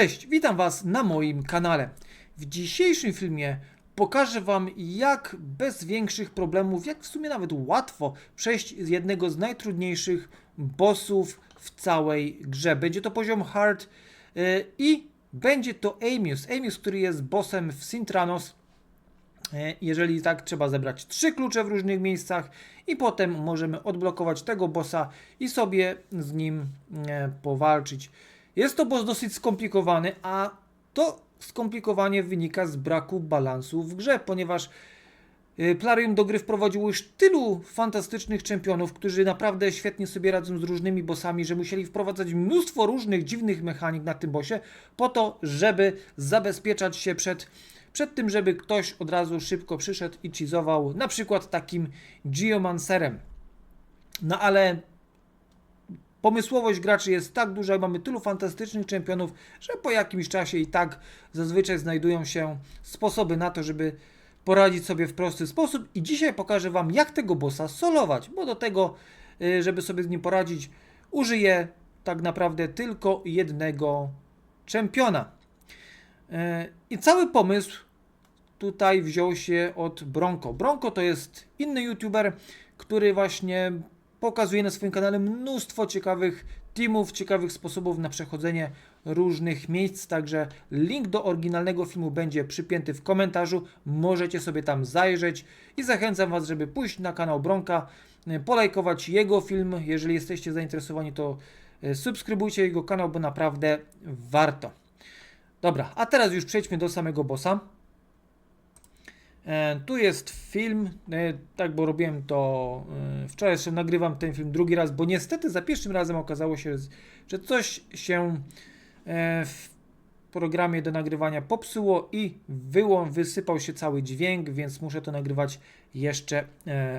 Cześć, witam Was na moim kanale. W dzisiejszym filmie pokażę Wam, jak bez większych problemów, jak w sumie nawet łatwo przejść z jednego z najtrudniejszych bossów w całej grze. Będzie to poziom hard yy, i będzie to Amius. Amius, który jest bossem w Sintranos. E, Jeżeli tak, trzeba zebrać trzy klucze w różnych miejscach i potem możemy odblokować tego bossa i sobie z nim e, powalczyć. Jest to boss dosyć skomplikowany, a to skomplikowanie wynika z braku balansu w grze, ponieważ e, Plarium do gry wprowadziło już tylu fantastycznych czempionów, którzy naprawdę świetnie sobie radzą z różnymi bossami, że musieli wprowadzać mnóstwo różnych dziwnych mechanik na tym bossie, po to, żeby zabezpieczać się przed, przed tym, żeby ktoś od razu szybko przyszedł i cheezował na przykład takim Geomancerem. No ale pomysłowość graczy jest tak duża i mamy tylu fantastycznych czempionów, że po jakimś czasie i tak zazwyczaj znajdują się sposoby na to, żeby poradzić sobie w prosty sposób i dzisiaj pokażę Wam jak tego bossa solować, bo do tego, y, żeby sobie z nim poradzić, użyję tak naprawdę tylko jednego czempiona. Y, I cały pomysł tutaj wziął się od Bronco. Bronco to jest inny youtuber, który właśnie pokazuje na swoim kanale mnóstwo ciekawych teamów, ciekawych sposobów na przechodzenie różnych miejsc, także link do oryginalnego filmu będzie przypięty w komentarzu, możecie sobie tam zajrzeć i zachęcam Was, żeby pójść na kanał Bronka, y, polajkować jego film, jeżeli jesteście zainteresowani to y, subskrybujcie jego kanał, bo naprawdę warto. Dobra, a teraz już przejdźmy do samego bossa. E, Tu jest film, e, tak bo robiłem to e, wczoraj, jeszcze nagrywam ten film drugi raz, bo niestety za pierwszym razem okazało się, że coś się w programie do nagrywania popsuło i wyłą, wysypał się cały dźwięk, więc muszę to nagrywać jeszcze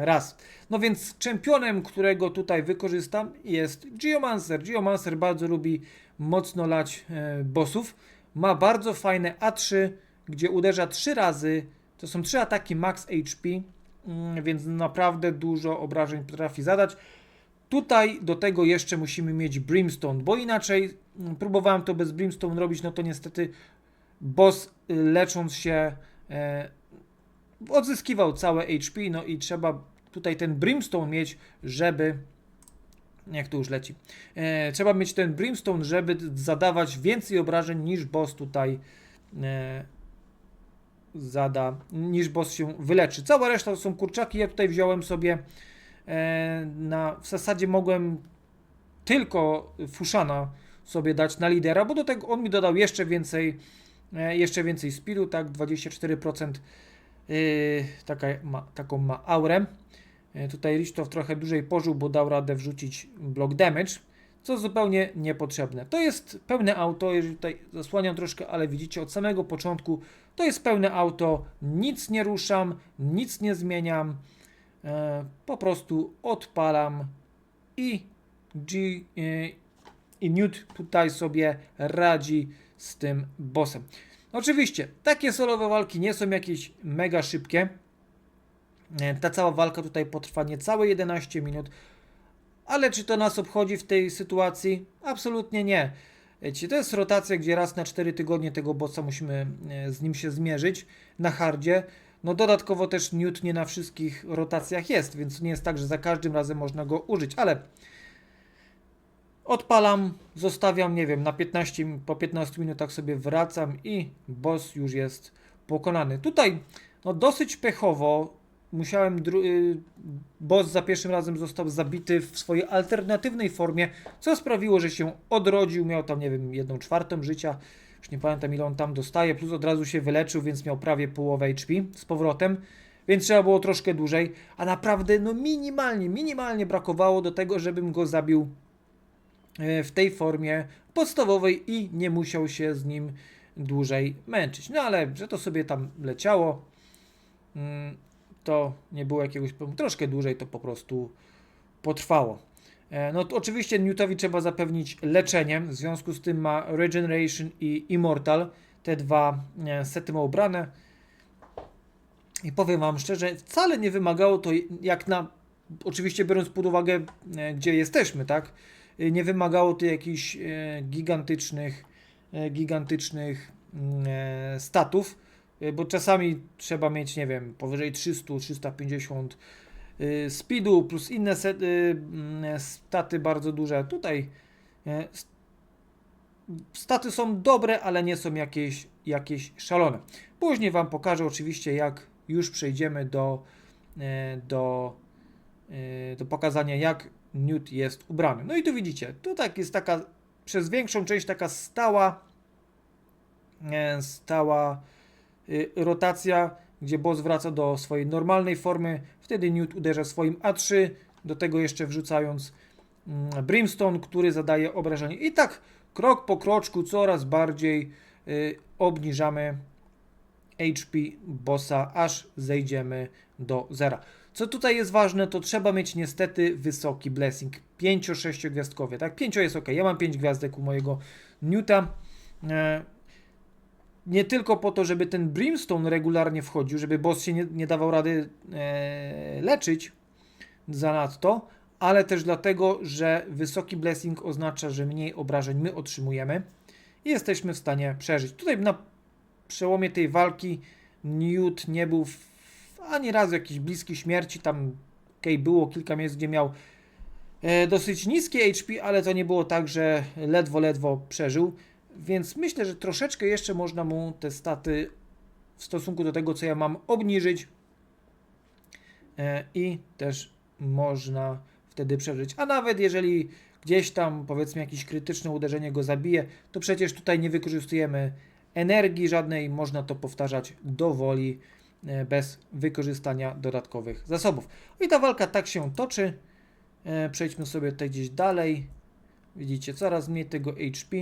raz. No więc czempionem, którego tutaj wykorzystam jest Geomancer. Geomancer bardzo lubi mocno lać bossów. Ma bardzo fajne A3, gdzie uderza 3 razy. To są trzy ataki max HP, mm, więc naprawdę dużo obrażeń potrafi zadać. Tutaj do tego jeszcze musimy mieć Brimstone, bo inaczej mm, próbowałem to bez Brimstone robić, no to niestety boss y, lecząc się e, odzyskiwał całe HP, no i trzeba tutaj ten Brimstone mieć, żeby jak to już leci. E, trzeba mieć ten Brimstone, żeby zadawać więcej obrażeń niż boss tutaj e, zada, niż boss się wyleczy. Cała reszta to są kurczaki. Ja tutaj wziąłem sobie e, na, w zasadzie mogłem tylko Fushana sobie dać na lidera, bo do tego on mi dodał jeszcze więcej, e, jeszcze więcej speedu, tak, 24% yy, taka, ma, taką ma aurę. E, Tutaj Richthof trochę dłużej pożył, bo dał radę wrzucić block damage, co zupełnie niepotrzebne. To jest pełne auto, jeżeli tutaj zasłaniam troszkę, ale widzicie od samego początku, to jest pełne auto, nic nie ruszam, nic nie zmieniam, e, po prostu odpalam i G, e, i Newt tutaj sobie radzi z tym bossem. Oczywiście, takie solowe walki nie są jakieś mega szybkie. E, Ta cała walka tutaj potrwa niecałe 11 minut. Ale czy to nas obchodzi w tej sytuacji? Absolutnie nie. Wiecie, to jest rotacja, gdzie raz na 4 tygodnie tego bossa musimy e, z nim się zmierzyć na hardzie. No dodatkowo też Newt nie na wszystkich rotacjach jest, więc nie jest tak, że za każdym razem można go użyć, ale odpalam, zostawiam, nie wiem, na 15, po 15 minutach sobie wracam i boss już jest pokonany. Tutaj no dosyć pechowo musiałem, y, boss za pierwszym razem został zabity w swojej alternatywnej formie, co sprawiło, że się odrodził, miał tam, nie wiem, jedną czwartą życia, już nie pamiętam ile on tam dostaje, plus od razu się wyleczył, więc miał prawie połowę HP z powrotem, więc trzeba było troszkę dłużej, a naprawdę, no minimalnie, minimalnie brakowało do tego, żebym go zabił e, w tej formie podstawowej i nie musiał się z nim dłużej męczyć. No ale, że to sobie tam leciało, mm, to nie było jakiegoś problemu. Troszkę dłużej to po prostu potrwało. E, No to oczywiście Newtowi trzeba zapewnić leczenie, w związku z tym ma Regeneration i Immortal. Te dwa e, sety ma ubrane. I powiem Wam szczerze, wcale nie wymagało to, jak na, oczywiście biorąc pod uwagę, e, gdzie jesteśmy, tak? Nie wymagało to jakichś gigantycznych gigantycznych mm, statów, bo czasami trzeba mieć, nie wiem, powyżej 300, 350 y, speedu plus inne set, y, mm, staty bardzo duże. Tutaj e, staty są dobre, ale nie są jakieś, jakieś szalone. Później Wam pokażę oczywiście, jak już przejdziemy do, e, do, e, do pokazania, jak Newt jest ubrany. No i tu widzicie, tu tak jest taka przez większą część taka stała, stała y, rotacja, gdzie boss wraca do swojej normalnej formy. Wtedy Newt uderza swoim A3, do tego jeszcze wrzucając mm, Brimstone, który zadaje obrażenie. I tak krok po kroczku coraz bardziej y, obniżamy HP bossa, aż zejdziemy do zera. Co tutaj jest ważne, to trzeba mieć niestety wysoki blessing. 5-6 gwiazdkowy, tak? 5 jest ok. Ja mam 5 gwiazdek u mojego Newta. Nie tylko po to, żeby ten Brimstone regularnie wchodził, żeby boss się nie, nie dawał rady e, leczyć zanadto, ale też dlatego, że wysoki blessing oznacza, że mniej obrażeń my otrzymujemy i jesteśmy w stanie przeżyć. Tutaj na przełomie tej walki Newt nie był w, ani razu jakiś bliski śmierci. Tam okay, było kilka miejsc, gdzie miał e, dosyć niskie HP, ale to nie było tak, że ledwo, ledwo przeżył. Więc myślę, że troszeczkę jeszcze można mu te staty w stosunku do tego, co ja mam, obniżyć e, i też można wtedy przeżyć. A nawet jeżeli gdzieś tam powiedzmy jakieś krytyczne uderzenie go zabije, to przecież tutaj nie wykorzystujemy energii żadnej, można to powtarzać do woli e, bez wykorzystania dodatkowych zasobów. I ta walka tak się toczy. E, Przejdźmy sobie tutaj gdzieś dalej. Widzicie, coraz mniej tego HP.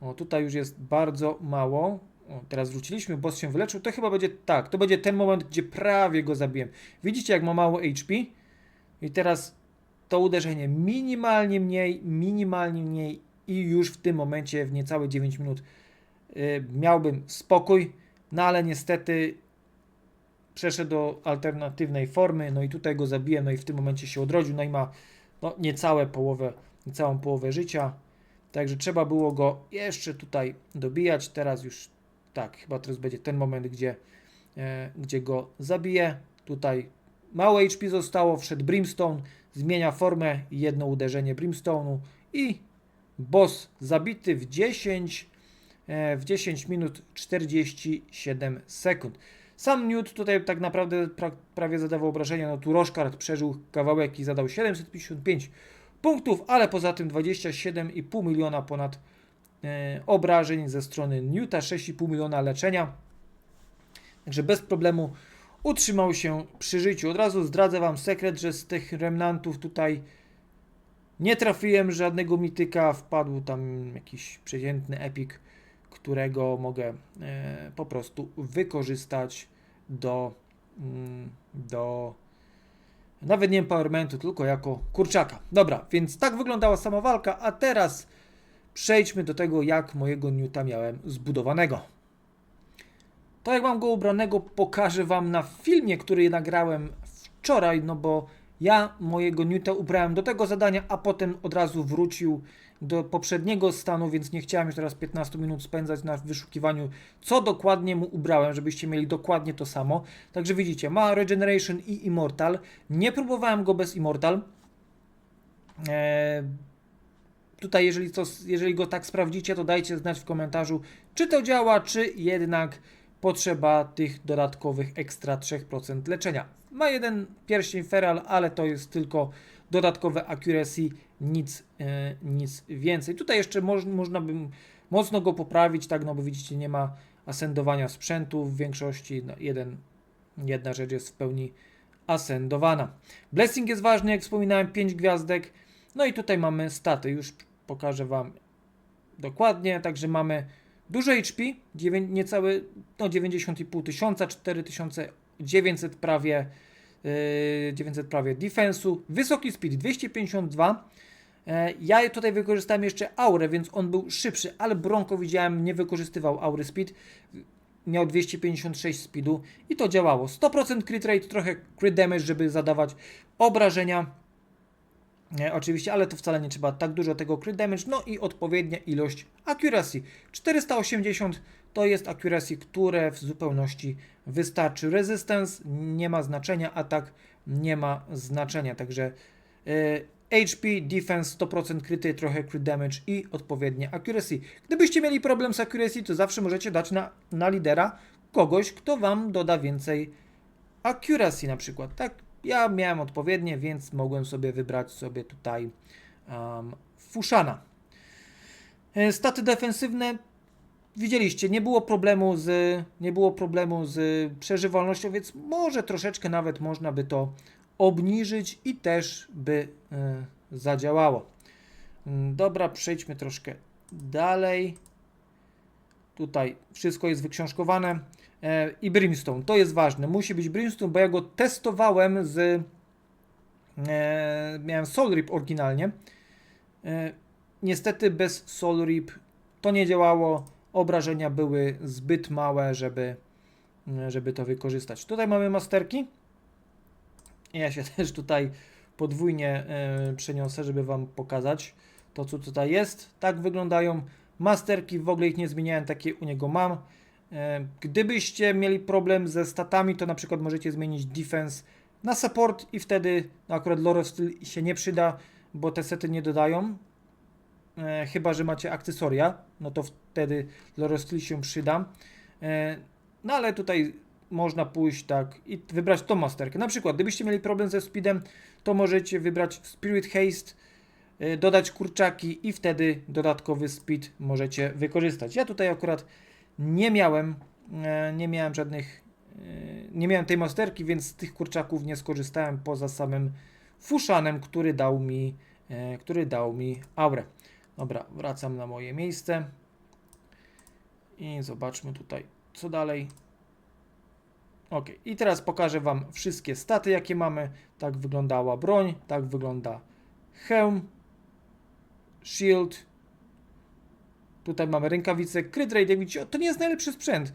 O, tutaj już jest bardzo mało. O, teraz wróciliśmy, boss się wyleczył. To chyba będzie tak, to będzie ten moment, gdzie prawie go zabiłem. Widzicie, jak ma mało HP? I teraz to uderzenie minimalnie mniej, minimalnie mniej i już w tym momencie, w niecałe 9 minut, y, miałbym spokój, no ale niestety przeszedł do alternatywnej formy, no i tutaj go zabiłem, no i w tym momencie się odrodził, no i ma no, niecałe połowę, niecałą połowę życia, także trzeba było go jeszcze tutaj dobijać, teraz już tak, chyba teraz będzie ten moment, gdzie, e, gdzie go zabiję, tutaj mało HP zostało, wszedł Brimstone, zmienia formę, jedno uderzenie Brimstone'u i boss zabity w 10 e, w 10 minut 47 sekund. Sam Newt tutaj tak naprawdę pra, prawie zadawał obrażenia, no tu Roszkart przeżył kawałek i zadał 755 punktów, ale poza tym 27,5 miliona ponad e, obrażeń ze strony Newta, 6,5 miliona leczenia. Także bez problemu utrzymał się przy życiu. Od razu zdradzę Wam sekret, że z tych remnantów tutaj nie trafiłem żadnego mityka, wpadł tam jakiś przeciętny epik, którego mogę e, po prostu wykorzystać do, mm, do nawet nie empowermentu, tylko jako kurczaka. Dobra, więc tak wyglądała sama walka, a teraz przejdźmy do tego, jak mojego Newta miałem zbudowanego. To jak mam go ubranego, pokażę Wam na filmie, który nagrałem wczoraj, no bo ja mojego Newta ubrałem do tego zadania, a potem od razu wrócił do poprzedniego stanu, więc nie chciałem już teraz 15 minut spędzać na wyszukiwaniu, co dokładnie mu ubrałem, żebyście mieli dokładnie to samo. Także widzicie, ma Regeneration i Immortal. Nie próbowałem go bez Immortal. Eee, tutaj, jeżeli, to, jeżeli go tak sprawdzicie, to dajcie znać w komentarzu, czy to działa, czy jednak potrzeba tych dodatkowych ekstra 3% leczenia. Ma jeden pierścień feral, ale to jest tylko dodatkowe accuracy, nic, e, nic więcej. Tutaj jeszcze moż, można by mocno go poprawić, tak, no bo widzicie, nie ma asendowania sprzętu w większości. No, jeden, jedna rzecz jest w pełni asendowana. Blessing jest ważny, jak wspominałem, 5 gwiazdek. No i tutaj mamy staty, już pokażę Wam dokładnie, także mamy Duże HP, niecałe no 90,5 tysiąca, 4900 prawie, yy, 900 prawie defensu, wysoki speed 252. E, Ja tutaj wykorzystałem jeszcze aurę, więc on był szybszy, ale Bronco widziałem nie wykorzystywał aury speed. Miał 256 speedu i to działało. 100% crit rate, trochę crit damage, żeby zadawać obrażenia. Oczywiście, ale to wcale nie trzeba tak dużo tego crit damage, no i odpowiednia ilość accuracy. 480 to jest accuracy, które w zupełności wystarczy. Resistance nie ma znaczenia, atak nie ma znaczenia, także e, HP, defense 100% kryty, trochę crit damage i odpowiednie accuracy. Gdybyście mieli problem z accuracy, to zawsze możecie dać na, na lidera kogoś, kto wam doda więcej accuracy na przykład, tak? Ja miałem odpowiednie, więc mogłem sobie wybrać sobie tutaj um, Fushana. E, Staty defensywne widzieliście, nie było problemu z nie było problemu z przeżywalnością, więc może troszeczkę nawet można by to obniżyć i też by e, zadziałało. Mm, Dobra, przejdźmy troszkę dalej. Tutaj wszystko jest wyksiążkowane. I Brimstone, to jest ważne. Musi być Brimstone, bo ja go testowałem z. E, miałem Soul Rip oryginalnie. E, niestety bez Soul Rip to nie działało. Obrażenia były zbyt małe, żeby, żeby to wykorzystać. Tutaj mamy masterki. Ja się też tutaj podwójnie e, przeniosę, żeby Wam pokazać to, co tutaj jest. Tak wyglądają masterki. W ogóle ich nie zmieniałem, takie u niego mam. E, Gdybyście mieli problem ze statami, to na przykład możecie zmienić defense na support i wtedy no akurat Lore of Steel się nie przyda, bo te sety nie dodają. E, chyba, że macie akcesoria, no to wtedy Lore of Steel się przyda. E, no ale tutaj można pójść tak i wybrać tą masterkę. Na przykład, gdybyście mieli problem ze speedem, to możecie wybrać Spirit Haste, dodać kurczaki i wtedy dodatkowy speed możecie wykorzystać. Ja tutaj akurat nie miałem, e, nie miałem żadnych, e, nie miałem tej masterki, więc z tych kurczaków nie skorzystałem poza samym fuszanem, który dał mi, e, który dał mi aurę. Dobra, wracam na moje miejsce i zobaczmy tutaj, co dalej. Ok, i teraz pokażę Wam wszystkie staty, jakie mamy. Tak wyglądała broń, tak wygląda hełm, shield, Tutaj mamy rękawice, crit rate, jak widzicie, to nie jest najlepszy sprzęt.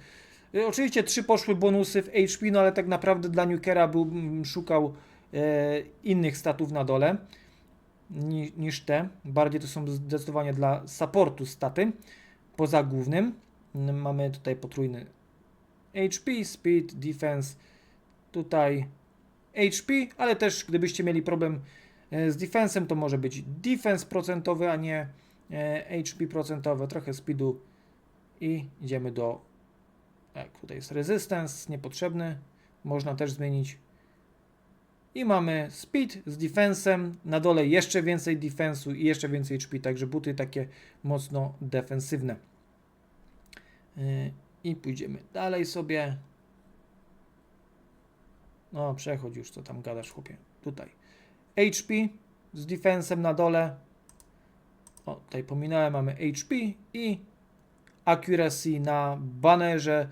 Y, Oczywiście trzy poszły bonusy w HP, no ale tak naprawdę dla Nukera był, mm, szukał e, innych statów na dole ni, niż te. Bardziej to są zdecydowanie dla supportu staty, poza głównym. Mm, Mamy tutaj potrójny HP, speed, defense, tutaj HP, ale też gdybyście mieli problem e, z defensem, to może być defense procentowy, a nie HP procentowe, trochę speedu i idziemy do tak, tutaj jest resistance, niepotrzebny, można też zmienić i mamy speed z defensem, na dole jeszcze więcej defensu i jeszcze więcej HP, także buty takie mocno defensywne. Yy, I pójdziemy dalej sobie. No, przechodź już, co tam gadasz, chłopie. Tutaj. HP z defensem na dole. O, tutaj pominąłem, mamy HP i accuracy na banerze.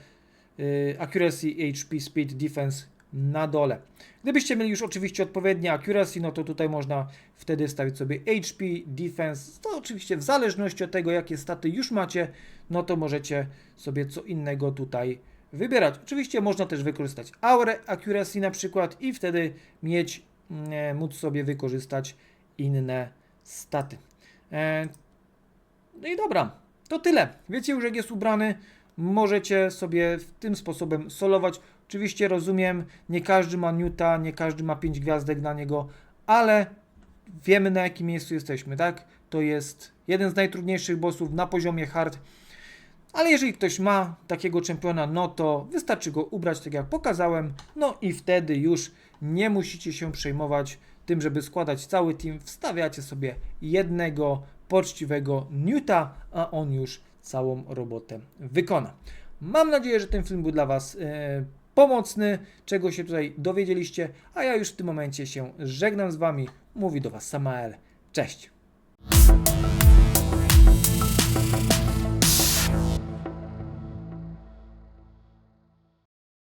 Yy, accuracy, HP, speed, defense na dole. Gdybyście mieli już oczywiście odpowiednie accuracy, no to tutaj można wtedy stawić sobie HP, defense, to oczywiście w zależności od tego, jakie staty już macie, no to możecie sobie co innego tutaj wybierać. Oczywiście można też wykorzystać aurę accuracy na przykład i wtedy mieć, e, móc sobie wykorzystać inne staty. E, no i dobra, to tyle. Wiecie już jak jest ubrany, możecie sobie tym sposobem solować. Oczywiście rozumiem, nie każdy ma Newta, nie każdy ma 5 gwiazdek na niego, ale wiemy na jakim miejscu jesteśmy, tak? To jest jeden z najtrudniejszych bossów na poziomie hard. Ale jeżeli ktoś ma takiego czempiona, no to wystarczy go ubrać tak jak pokazałem, no i wtedy już nie musicie się przejmować tym, żeby składać cały team. Wstawiacie sobie jednego poczciwego Newta, a on już całą robotę wykona. Mam nadzieję, że ten film był dla Was e, pomocny, czego się tutaj dowiedzieliście, a ja już w tym momencie się żegnam z Wami. Mówi do Was Samael. Cześć!